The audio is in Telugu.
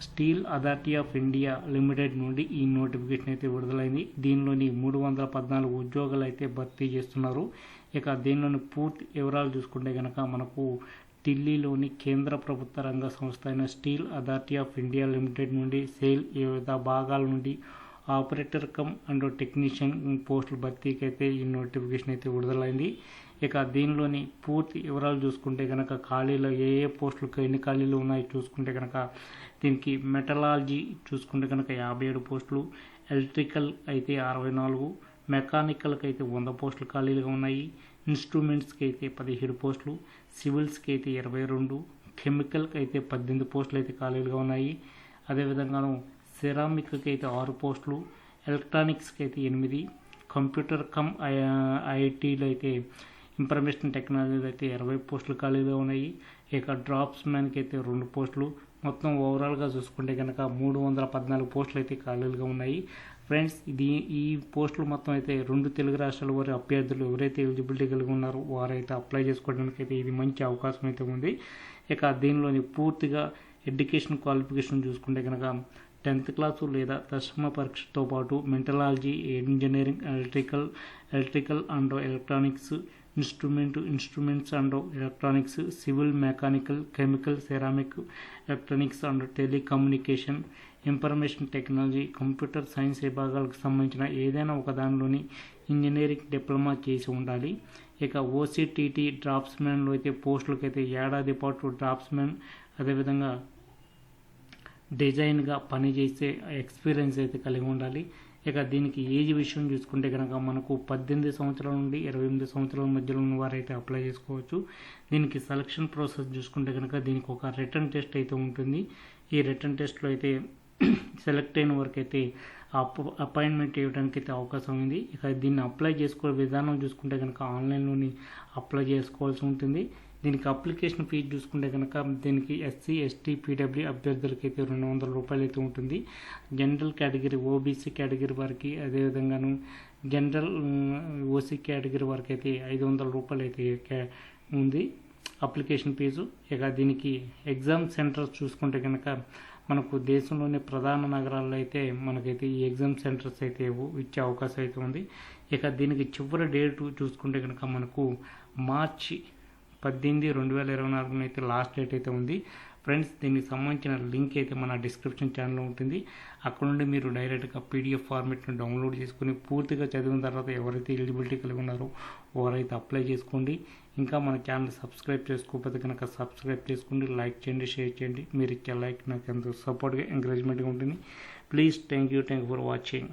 steel authority of India limited నుండి ఈ నోటిఫికేషన్ అయితే విడుదలైంది. దీనిలోని మూడు వందల పద్నాలుగు ఉద్యోగాలు అయితే భర్తీ చేస్తున్నారు. ఇక దీనిలోని పూర్తి వివరాలు చూసుకుంటే కనుక మనకు ఢిల్లీలోని కేంద్ర ప్రభుత్వ రంగ సంస్థ అయిన steel authority of India limited నుండి సేల్ వివిధ భాగాల నుండి ఆపరేటర్ కమ్ అండ్ టెక్నీషియన్ పోస్టుల భర్తీకి అయితే ఈ నోటిఫికేషన్ అయితే విడుదలైంది. ఇక దీనిలోని పూర్తి వివరాలు చూసుకుంటే కనుక ఖాళీలో ఏ ఏ పోస్టులకు ఎన్ని ఖాళీలు ఉన్నాయి చూసుకుంటే కనుక దీనికి మెటలాలజీ చూసుకుంటే కనుక యాభై ఏడు పోస్టులు ఎలక్ట్రికల్ అయితే అరవై నాలుగు మెకానికల్కి అయితే వంద పోస్టులు ఖాళీలుగా ఉన్నాయి ఇన్స్ట్రుమెంట్స్కి అయితే పదిహేడు పోస్టులు సివిల్స్కి అయితే ఇరవై రెండు కెమికల్కి అయితే పద్దెనిమిది పోస్టులు అయితే ఖాళీలుగా ఉన్నాయి. అదేవిధంగాను సిరామిక్కి అయితే ఆరు పోస్టులు ఎలక్ట్రానిక్స్కి అయితే ఎనిమిది కంప్యూటర్ కమ్ ఐఐటీలో అయితే ఇన్ఫర్మేషన్ టెక్నాలజీ అయితే ఇరవై పోస్టులు ఖాళీగా ఉన్నాయి. ఇక డ్రాప్స్ మ్యాన్కి అయితే రెండు పోస్టులు. మొత్తం ఓవరాల్గా చూసుకుంటే కనుక మూడు వందల పద్నాలుగు పోస్టులు అయితే ఖాళీలుగా ఉన్నాయి. ఫ్రెండ్స్ ఇది ఈ పోస్టులు మొత్తం అయితే రెండు తెలుగు రాష్ట్రాల వారి అభ్యర్థులు ఎవరైతే ఎలిజిబిలిటీ కలిగి ఉన్నారో వారైతే అప్లై చేసుకోవడానికి అయితే ఇది మంచి అవకాశం అయితే ఉంది. ఇక దీనిలోని పూర్తిగా ఎడ్యుకేషన్ క్వాలిఫికేషన్ చూసుకుంటే కనుక టెన్త్ క్లాసు లేదా దశమ పరీక్షతో పాటు metallurgy engineering electrical electrical and electronics instrument instruments and electronics civil mechanical chemical ceramic electronics and telecommunication information technology computer science విభాగాలకు సంబంధించిన ఏదైనా ఒక దానిలోని ఇంజనీరింగ్ డిప్లొమా చేసి ఉండాలి. ఇక ఓసీటీటీ డ్రాప్స్మెన్లో అయితే పోస్టులకైతే ఏడాది పాటు డ్రాప్స్మెన్ అదేవిధంగా డిజైన్గా పనిచేసే ఎక్స్పీరియన్స్ అయితే కలిగి ఉండాలి. ఇక దీనికి ఏజ్ విషయం చూసుకుంటే కనుక మనకు పద్దెనిమిది సంవత్సరాల నుండి ఇరవై ఎనిమిది సంవత్సరాల మధ్యలో ఉన్న వారైతే అప్లై చేసుకోవచ్చు. దీనికి సెలక్షన్ ప్రాసెస్ చూసుకుంటే కనుక దీనికి ఒక రిటర్న్ టెస్ట్ అయితే ఉంటుంది. ఈ రిటర్న్ టెస్ట్లో అయితే సెలెక్ట్ అయిన వరకు అయితే అప్ అపాయింట్మెంట్ ఇవ్వడానికి అయితే అవకాశం ఉంది. ఇక దీన్ని అప్లై చేసుకునే విధానం చూసుకుంటే కనుక ఆన్లైన్లోని అప్లై చేసుకోవాల్సి ఉంటుంది. దీనికి అప్లికేషన్ ఫీజు చూసుకుంటే కనుక దీనికి ఎస్సీ ఎస్టీ పీడబ్ల్యూ అభ్యర్థులకి అయితే రెండు వందల రూపాయలు అయితే ఉంటుంది. జనరల్ కేటగిరీ ఓబీసీ కేటగిరీ వారికి అదేవిధంగాను జనరల్ ఓసీ కేటగిరీ వారికి అయితే ఐదు వందల రూపాయలు అయితే ఉంది అప్లికేషన్ ఫీజు. ఇక దీనికి ఎగ్జామ్ సెంటర్స్ చూసుకుంటే కనుక మనకు దేశంలోని ప్రధాన నగరాల్లో అయితే మనకైతే ఈ ఎగ్జామ్ సెంటర్స్ అయితే ఇచ్చే అవకాశం అయితే ఉంది. ఇక దీనికి చివరి డేట్ చూసుకుంటే కనుక మనకు మార్చి పద్దెనిమిది రెండు వేల ఇరవై నాలుగున అయితే లాస్ట్ డేట్ అయితే ఉంది. ఫ్రెండ్స్ దీనికి సంబంధించిన లింక్ అయితే మన డిస్క్రిప్షన్ ఛానల్లో ఉంటుంది. అక్కడ నుండి మీరు డైరెక్ట్గా పీడిఎఫ్ ఫార్మేట్ను డౌన్లోడ్ చేసుకుని పూర్తిగా చదివిన తర్వాత ఎవరైతే ఎలిజిబిలిటీ కలిగి ఉన్నారో వారైతే అప్లై చేసుకోండి. ఇంకా మన ఛానల్ సబ్స్క్రైబ్ చేసుకోకపోతే కనుక సబ్స్క్రైబ్ చేసుకోండి లైక్ చేయండి షేర్ చేయండి. మీరు ఇచ్చే లైక్ నాకు ఎంతో సపోర్ట్గా ఎంకరేజ్మెంట్గా ఉంటుంది. Please thank you thank for watching